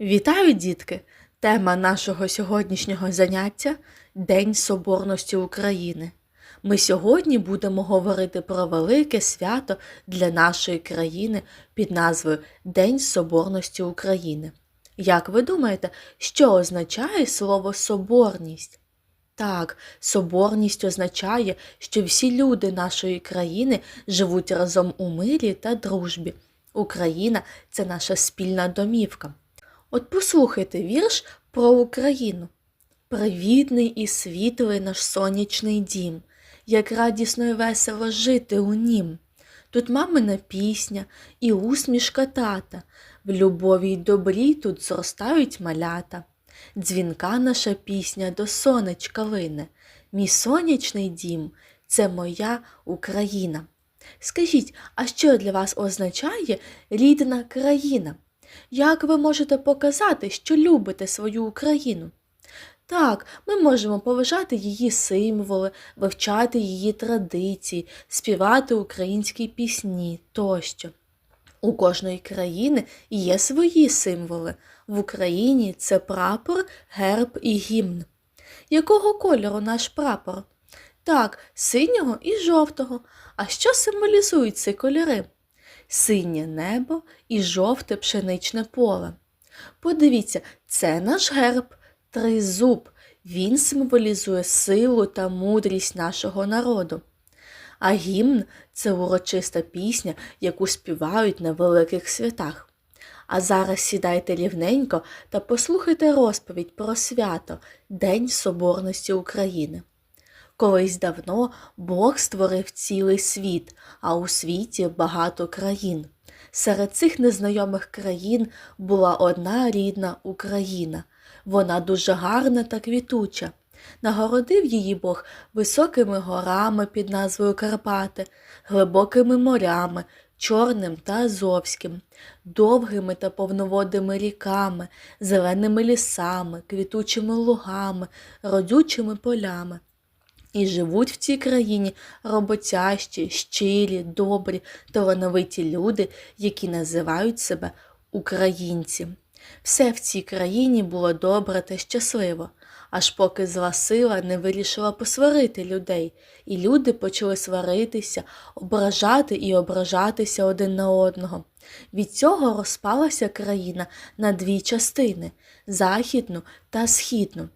Вітаю, дітки! Тема нашого сьогоднішнього заняття День Соборності України. Ми сьогодні будемо говорити про велике свято для нашої країни під назвою День Соборності України. Як ви думаєте, що означає слово соборність? Так, соборність означає, що всі люди нашої країни живуть разом у мирі та дружбі. Україна це наша спільна домівка. От послухайте вірш про Україну. Привітний і світлий наш сонячний дім, як радісно і весело жити у нім. Тут мамина пісня і усмішка тата, в любові й добрі тут зростають малята. Дзвінка наша пісня до сонечка лине. Мій сонячний дім це моя Україна. Скажіть, а що для вас означає рідна країна? Як ви можете показати, що любите свою Україну? Так, ми можемо поважати її символи, вивчати її традиції, співати українські пісні тощо. У кожної країни є свої символи. В Україні це прапор, герб і гімн. Якого кольору наш прапор? Так, синього і жовтого. А що символізують ці кольори? Синє небо і жовте пшеничне поле. Подивіться, це наш герб, тризуб. Він символізує силу та мудрість нашого народу. А гімн це урочиста пісня, яку співають на великих святах. А зараз сідайте рівненько та послухайте розповідь про свято День Соборності України. Колись давно Бог створив цілий світ, а у світі багато країн. Серед цих незнайомих країн була одна рідна Україна. Вона дуже гарна та квітуча. Нагородив її Бог високими горами під назвою Карпати, глибокими морями, Чорним та Азовським, довгими та повноводими ріками, зеленими лісами, квітучими лугами, родючими полями. І живуть в цій країні роботящі, щирі, добрі, талановиті люди, які називають себе українці. Все в цій країні було добре та щасливо, аж поки зла сила не вирішила посварити людей, і люди почали сваритися, ображати і ображатися один на одного. Від цього розпалася країна на дві частини західну та східну.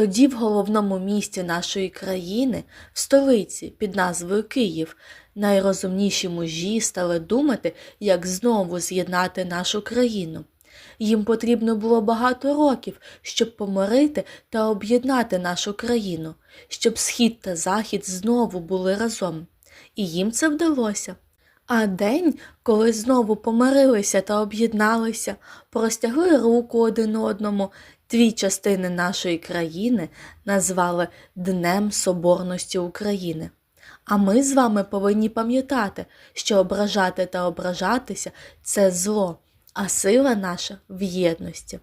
Тоді в головному місті нашої країни, в столиці під назвою Київ, найрозумніші мужі стали думати, як знову з'єднати нашу країну. Їм потрібно було багато років, щоб помирити та об'єднати нашу країну, щоб схід та захід знову були разом. І їм це вдалося. А день, коли знову помирилися та об'єдналися, простягли руку один одному, дві частини нашої країни назвали Днем Соборності України. А ми з вами повинні пам'ятати, що ображати та ображатися це зло, а сила наша в єдності.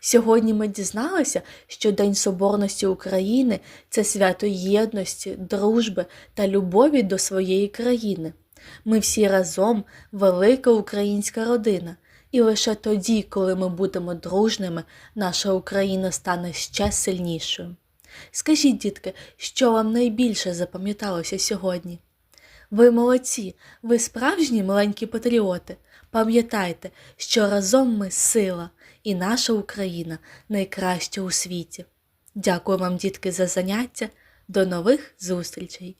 Сьогодні ми дізналися, що День Соборності України це свято єдності, дружби та любові до своєї країни. Ми всі разом велика українська родина, і лише тоді, коли ми будемо дружними, наша Україна стане ще сильнішою. Скажіть, дітки, що вам найбільше запам'яталося сьогодні? Ви молодці, ви справжні маленькі патріоти. Пам'ятайте, що разом ми сила, і наша Україна найкраща у світі. Дякую вам, дітки, за заняття. До нових зустрічей!